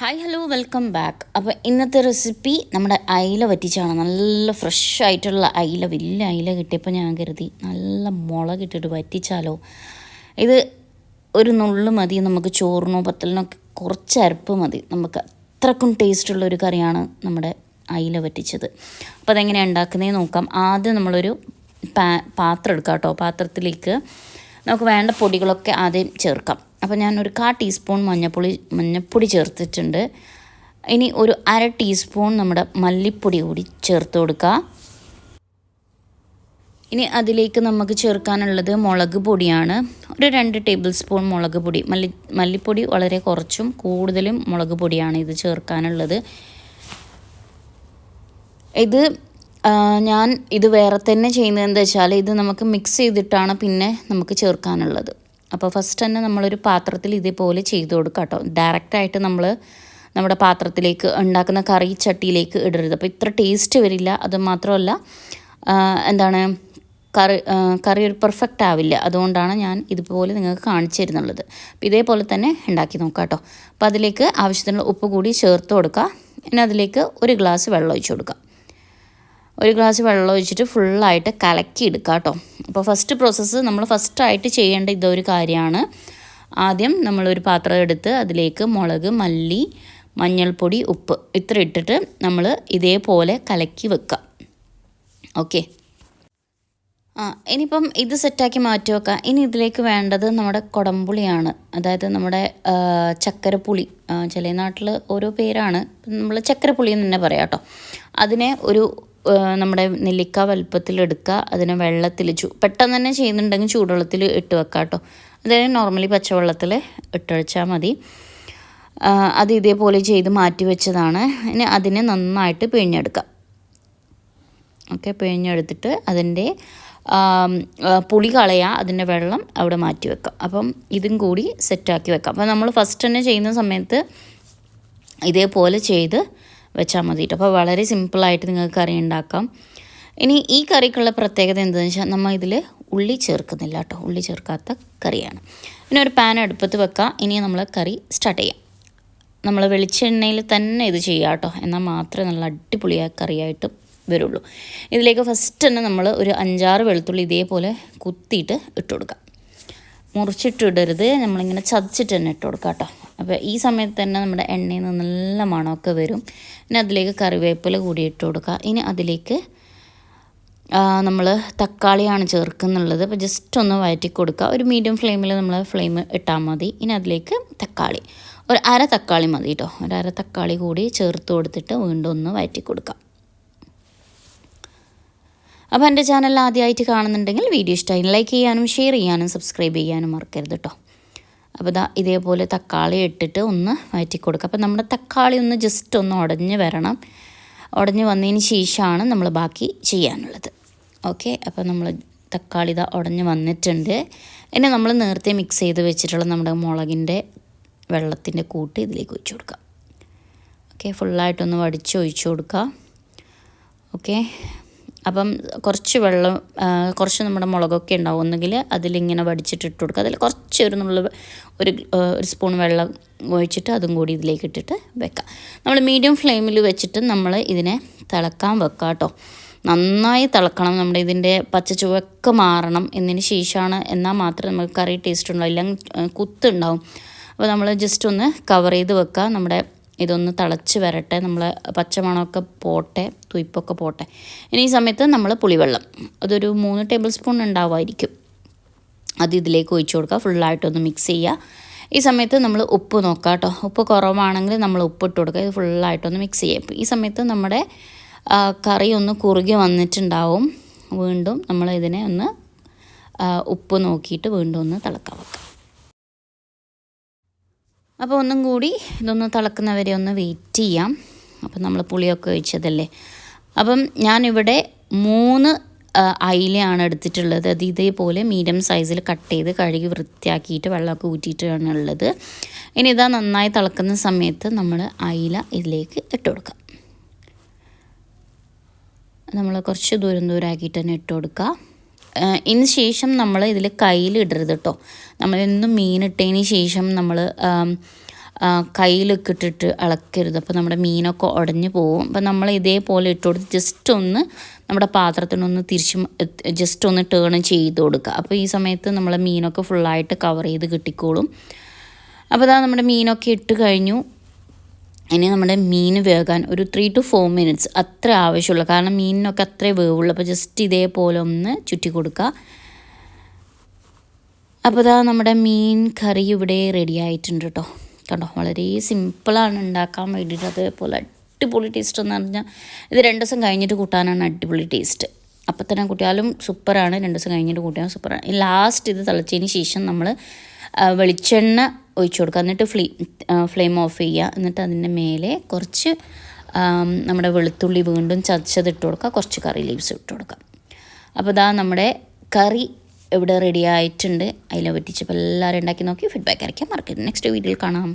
Hi hello welcome back അപ്പോൾ ഇന്നത്തെ recipe നമ്മുടെ അയില വറ്റിച്ചാണ്. നല്ല ഫ്രഷ് ആയിട്ടുള്ള അയില വലിയ അയില കിട്ടിയപ്പോൾ ഞാൻ കരുതി നല്ല മുളക് ഇട്ടിട്ട് വറ്റിച്ചാലോ. ഇത് ഒരു നുള്ളു മതി നമുക്ക് ചോറിനോ പത്തലിനൊക്കെ കുറച്ച് അരപ്പ് മതി. നമുക്ക് അത്രക്കും ടേസ്റ്റുള്ള ഒരു കറിയാണ് നമ്മുടെ അയില വറ്റിച്ചത്. അപ്പോൾ അതെങ്ങനെയാണ് ഉണ്ടാക്കുന്നതെന്ന് നോക്കാം. ആദ്യം നമ്മളൊരു പാ പാത്രം എടുക്കാം കേട്ടോ. പാത്രത്തിലേക്ക് നമുക്ക് വേണ്ട പൊടികളൊക്കെ ആദ്യം ചേർക്കാം. അപ്പോൾ ഞാൻ ഒരു കാ ടീസ്പൂൺ മഞ്ഞൾപ്പൊടി മഞ്ഞപ്പൊടി ചേർത്തിട്ടുണ്ട്. ഇനി ഒരു അര ടീസ്പൂൺ നമ്മുടെ മല്ലിപ്പൊടി കൂടി ചേർത്ത് കൊടുക്കുക ഇനി അതിലേക്ക് നമുക്ക് ചേർക്കാനുള്ളത് മുളക് പൊടിയാണ്. ഒരു രണ്ട് ടേബിൾ സ്പൂൺ മുളക് പൊടി. മല്ലി മല്ലിപ്പൊടി വളരെ കുറച്ചും കൂടുതലും മുളക് പൊടിയാണ് ഇത് ചേർക്കാനുള്ളത്. ഇത് ഞാൻ ഇത് വേറെ തന്നെ ചെയ്യുന്നത് എന്താ വെച്ചാൽ ഇത് നമുക്ക് മിക്സ് ചെയ്തിട്ടാണ് പിന്നെ നമുക്ക് ചേർക്കാനുള്ളത്. അപ്പോൾ ഫസ്റ്റ് തന്നെ നമ്മളൊരു പാത്രത്തിൽ ഇതേപോലെ ചെയ്ത് കൊടുക്കാം കേട്ടോ ഡയറക്റ്റായിട്ട് നമ്മൾ നമ്മുടെ പാത്രത്തിലേക്ക് ഉണ്ടാക്കുന്ന കറി ചട്ടിയിലേക്ക് ഇടരുത്. അപ്പോൾ ഇത്ര ടേസ്റ്റ് വരില്ല. അത് മാത്രമല്ല എന്താണ് കറി കറി ഒരു പെർഫെക്റ്റ് ആവില്ല. അതുകൊണ്ടാണ് ഞാൻ ഇതുപോലെ നിങ്ങൾക്ക് കാണിച്ചു തരുന്നുള്ളത്. അപ്പോൾ ഇതേപോലെ തന്നെ ഉണ്ടാക്കി നോക്കാം കേട്ടോ അപ്പോൾ അതിലേക്ക് ആവശ്യത്തിനുള്ള ഉപ്പ് കൂടി ചേർത്ത് കൊടുക്കുക പിന്നെ അതിലേക്ക് ഒരു ഗ്ലാസ് വെള്ളം ഒഴിച്ച് കൊടുക്കുക ഒരു ഗ്ലാസ് വെള്ളം ഒഴിച്ചിട്ട് ഫുള്ളായിട്ട് കലക്കി എടുക്കുക കേട്ടോ അപ്പോൾ ഫസ്റ്റ് പ്രോസസ്സ് നമ്മൾ ഫസ്റ്റായിട്ട് ചെയ്യേണ്ട ഇതൊരു കാര്യമാണ്. ആദ്യം നമ്മളൊരു പാത്രം എടുത്ത് അതിലേക്ക് മുളക് മല്ലി മഞ്ഞൾപ്പൊടി ഉപ്പ് ഇത്ര ഇട്ടിട്ട് നമ്മൾ ഇതേപോലെ കലക്കി വെക്കുക ഓക്കെ? ആ ഇനിയിപ്പം ഇത് സെറ്റാക്കി മാറ്റി വെക്കുക ഇനി ഇതിലേക്ക് വേണ്ടത് നമ്മുടെ കുടംപുളിയാണ്. അതായത് നമ്മുടെ ചക്കരപ്പുളി. ചില നാട്ടിൽ ഓരോ പേരാണ്. നമ്മൾ ചക്കരപ്പുളി എന്ന് തന്നെ പറയാം കേട്ടോ അതിനെ ഒരു നമ്മുടെ നെല്ലിക്ക വലുപ്പത്തിൽ എടുക്കുക അതിനെ വെള്ളത്തിൽ ചൂ പെട്ടെന്ന് തന്നെ ചെയ്യുന്നുണ്ടെങ്കിൽ ചൂടുവെള്ളത്തിൽ ഇട്ട് വെക്കാം കേട്ടോ. അതായത് നോർമലി പച്ചവെള്ളത്തിൽ ഇട്ടൊഴിച്ചാൽ മതി. അത് ഇതേപോലെ ചെയ്ത് മാറ്റി വെച്ചതാണ്. ഇനി അതിനെ നന്നായിട്ട് പിഴിഞ്ഞെടുക്കുക ഓക്കെ പിഴിഞ്ഞെടുത്തിട്ട് അതിന്റെ പുളി കളയുക അതിന്റെ വെള്ളം അവിടെ മാറ്റി വെക്കാം. അപ്പം ഇതും കൂടി സെറ്റാക്കി വെക്കാം. അപ്പം നമ്മൾ ഫസ്റ്റ് തന്നെ ചെയ്യുന്ന സമയത്ത് ഇതേപോലെ ചെയ്ത് വെച്ചാൽ മതി കേട്ടോ അപ്പോൾ വളരെ സിമ്പിളായിട്ട് നിങ്ങൾക്ക് കറി ഉണ്ടാക്കാം. ഇനി ഈ കറിക്കുള്ള പ്രത്യേകത എന്താണെന്ന് വെച്ചാൽ നമ്മൾ ഇതിൽ ഉള്ളി ചേർക്കുന്നില്ല കേട്ടോ ഉള്ളി ചേർക്കാത്ത കറിയാണ്. പിന്നെ ഒരു പാൻ അടുപ്പത്ത് വെക്കാം. ഇനി നമ്മൾ കറി സ്റ്റാർട്ട് ചെയ്യാം. നമ്മൾ വെളിച്ചെണ്ണയിൽ തന്നെ ഇത് ചെയ്യാം കേട്ടോ എന്നാൽ മാത്രമേ നല്ല അടിപൊളിയായ കറിയായിട്ട് വരുള്ളൂ. ഇതിലേക്ക് ഫസ്റ്റ് തന്നെ നമ്മൾ ഒരു അഞ്ചാറ് വെളുത്തുള്ളി ഇതേപോലെ കുത്തിയിട്ട് ഇട്ട് കൊടുക്കാം. മുറിച്ചിട്ടിടരുത് നമ്മളിങ്ങനെ ചതച്ചിട്ട് തന്നെ ഇട്ട് കൊടുക്കാം കേട്ടോ അപ്പോൾ ഈ സമയത്ത് തന്നെ നമ്മുടെ എണ്ണയിൽ നിന്ന് നല്ല മണമൊക്കെ വരും. ഇനി അതിലേക്ക് കറിവേപ്പില കൂടി ഇട്ട് കൊടുക്കുക ഇനി അതിലേക്ക് നമ്മൾ തക്കാളിയാണ് ചേർക്കുന്നുള്ളത്. അപ്പോൾ ജസ്റ്റ് ഒന്ന് വഴറ്റി കൊടുക്കുക ഒരു മീഡിയം ഫ്ലെയിമിൽ നമ്മൾ ഫ്ലെയിം ഇട്ടാൽ മതി. ഇനി അതിലേക്ക് തക്കാളി. ഒരു അര തക്കാളി മതി കേട്ടോ ഒരു അര തക്കാളി കൂടി ചേർത്ത് കൊടുത്തിട്ട് വീണ്ടും ഒന്ന് വഴറ്റി കൊടുക്കുക അപ്പോൾ എന്റെ ചാനൽ ആദ്യമായിട്ട് കാണുന്നുണ്ടെങ്കിൽ വീഡിയോ ഇഷ്ടമായി. ലൈക്ക് ചെയ്യാനും ഷെയർ ചെയ്യാനും സബ്സ്ക്രൈബ് ചെയ്യാനും മറക്കരുത് കേട്ടോ അപ്പോൾ ഇതാ ഇതേപോലെ തക്കാളി ഇട്ടിട്ട് ഒന്ന് മാറ്റി കൊടുക്കുക അപ്പോൾ നമ്മുടെ തക്കാളി ഒന്ന് ജസ്റ്റ് ഒന്ന് ഉടഞ്ഞ് വരണം. ഉടഞ്ഞ് വന്നതിന് ശേഷമാണ് നമ്മൾ ബാക്കി ചെയ്യാനുള്ളത്. ഓക്കെ അപ്പോൾ നമ്മൾ തക്കാളി ഇതാ ഉടഞ്ഞ് വന്നിട്ടുണ്ട്. ഇനി നമ്മൾ നേരത്തെ മിക്സ് ചെയ്ത് വെച്ചിട്ടുള്ള നമ്മുടെ മുളകിന്റെ വെള്ളത്തിന്റെ കൂട്ട് ഇതിലേക്ക് ഒഴിച്ചു കൊടുക്കാം ഓക്കെ ഫുള്ളായിട്ടൊന്ന് വടിച്ച് ഒഴിച്ചു കൊടുക്കുക. ഓക്കെ അപ്പം കുറച്ച് വെള്ളം കുറച്ച് നമ്മുടെ മുളകൊക്കെ ഉണ്ടാവും. ഒന്നുകിൽ അതിലിങ്ങനെ വടിച്ചിട്ടിട്ട് കൊടുക്കുക. അതിൽ കുറച്ച് ഒരു നുള്ള ഒരു ഒരു സ്പൂൺ വെള്ളം ഒഴിച്ചിട്ട് അതും കൂടി ഇതിലേക്ക് ഇട്ടിട്ട് വെക്കാം. നമ്മൾ മീഡിയം ഫ്ലെയിമിൽ വെച്ചിട്ട് നമ്മൾ ഇതിനെ തിളക്കാൻ വെക്കുക കേട്ടോ. നന്നായി തിളക്കണം. നമ്മുടെ ഇതിന്റെ പച്ച ചുവക്കെ മാറണം എന്നതിന് ശേഷമാണ് എന്നാൽ മാത്രമേ നമുക്ക് കറി ടേസ്റ്റ് ഉണ്ടാവും ഇല്ലെങ്കിൽ കുത്ത് കുത്തുണ്ടാവും. അപ്പോൾ നമ്മൾ ജസ്റ്റ് ഒന്ന് കവർ ചെയ്ത് വെക്കുക നമ്മുടെ ഇതൊന്ന് തിളച്ച് വരട്ടെ. നമ്മൾ പച്ചമണമൊക്കെ പോട്ടെ തുയ്പ്പൊക്കെ പോട്ടെ. ഇനി ഈ സമയത്ത് നമ്മൾ പുളിവെള്ളം. അതൊരു മൂന്ന് ടേബിൾ സ്പൂൺ ഉണ്ടാവുമായിരിക്കും. അത് ഇതിലേക്ക് ഒഴിച്ചു കൊടുക്കുക. ഫുള്ളായിട്ടൊന്ന് മിക്സ് ചെയ്യുക. ഈ സമയത്ത് നമ്മൾ ഉപ്പ് നോക്കുക കേട്ടോ. ഉപ്പ് കുറവാണെങ്കിൽ നമ്മൾ ഉപ്പ് ഇട്ട് കൊടുക്കുക. ഇത് ഫുള്ളായിട്ടൊന്ന് മിക്സ് ചെയ്യുക. ഈ സമയത്ത് നമ്മുടെ കറി ഒന്ന് കുറുകി വന്നിട്ടുണ്ടാവും. വീണ്ടും നമ്മൾ ഇതിനെ ഒന്ന് ഉപ്പ് നോക്കിയിട്ട് വീണ്ടും ഒന്ന് തിളക്കാൻ വെക്കാം അപ്പോൾ ഒന്നും കൂടി ഇതൊന്ന് തിളക്കുന്നവരെ ഒന്ന് വെയിറ്റ് ചെയ്യാം. അപ്പം നമ്മൾ പുളിയൊക്കെ ഒഴിച്ചതല്ലേ? അപ്പം ഞാനിവിടെ മൂന്ന് അയിലയാണ് എടുത്തിട്ടുള്ളത്. അത് ഇതേപോലെ മീഡിയം സൈസിൽ കട്ട് ചെയ്ത് കഴുകി വൃത്തിയാക്കിയിട്ട് വെള്ളമൊക്കെ ഊറ്റിയിട്ടാണ് ഉള്ളത്. ഇനി ഇതാ നന്നായി തിളക്കുന്ന സമയത്ത് നമ്മൾ അയില ഇതിലേക്ക് ഇട്ട് കൊടുക്കാം. നമ്മൾ കുറച്ച് ദൂരം ദൂരമാക്കിയിട്ട് തന്നെ ഇട്ട് കൊടുക്കുക ഏഹ് ഇതിന് ശേഷം നമ്മൾ ഇതിൽ കയ്യിലിടരുത് കേട്ടോ നമ്മളെന്നും മീനിട്ടതിന് ശേഷം നമ്മൾ കയ്യിലൊക്കെ ഇട്ടിട്ട് ഇളക്കരുത് അപ്പോൾ നമ്മുടെ മീനൊക്കെ ഉടഞ്ഞു പോകും. അപ്പോൾ നമ്മൾ ഇതേപോലെ ഇട്ട് കൊടുത്ത് ജസ്റ്റ് ഒന്ന് നമ്മുടെ പാത്രത്തിനൊന്ന് തിരിച്ച് ജസ്റ്റ് ഒന്ന് ടേൺ ചെയ്ത് കൊടുക്കുക അപ്പോൾ ഈ സമയത്ത് നമ്മളെ മീനൊക്കെ ഫുള്ളായിട്ട് കവർ ചെയ്ത് കിട്ടിക്കോളും. അപ്പോൾ അതാ നമ്മുടെ മീനൊക്കെ ഇട്ട് കഴിഞ്ഞു. ഇനി നമ്മുടെ മീൻ വേകാൻ ഒരു ത്രീ ടു ഫോർ മിനിറ്റ്സ് അത്ര ആവശ്യമുള്ളൂ കാരണം മീനിനൊക്കെ അത്രേ വേവുള്ളൂ. അപ്പോൾ ജസ്റ്റ് ഇതേപോലെ ഒന്ന് ചുറ്റി കൊടുക്കുക അപ്പോൾ ഇതാ നമ്മുടെ മീൻ കറി ഇവിടെ റെഡി ആയിട്ടുണ്ട് കേട്ടോ കണ്ടോ? വളരെ സിമ്പിളാണ് ഉണ്ടാക്കാൻ വേണ്ടിയിട്ട് അതേപോലെ അടിപൊളി ടേസ്റ്റ് എന്ന് പറഞ്ഞാൽ ഇത് രണ്ട് ദിവസം കഴിഞ്ഞിട്ട് കൂട്ടാനാണ് അടിപൊളി ടേസ്റ്റ് അപ്പം തന്നെ കൂട്ടിയാലും സൂപ്പറാണ് രണ്ട് ദിവസം കഴിഞ്ഞിട്ട് കൂട്ടിയാലും സൂപ്പറാണ് ലാസ്റ്റ് ഇത് തിളച്ചതിന് ശേഷം നമ്മൾ വെളിച്ചെണ്ണ ഒഴിച്ചു കൊടുക്കുക. എന്നിട്ട് ഫ്ലീ ഫ്ലെയിം ഓഫ് ചെയ്യുക. എന്നിട്ട് അതിന്റെ മേലെ കുറച്ച് നമ്മുടെ വെളുത്തുള്ളി വീണ്ടും ചതച്ചത് ഇട്ട് കൊടുക്കുക. കുറച്ച് കറി ലീവ്സ് ഇട്ട് കൊടുക്കുക. അപ്പോൾ ഇതാ നമ്മുടെ കറി ഇവിടെ റെഡി ആയിട്ടുണ്ട്. അതിലെ പറ്റിച്ചപ്പോൾ എല്ലാവരും ഉണ്ടാക്കി നോക്കി. ഫീഡ്ബാക്ക് അയക്കാൻ മറക്കരുത്. നെക്സ്റ്റ് വീഡിയോയിൽ കാണാം.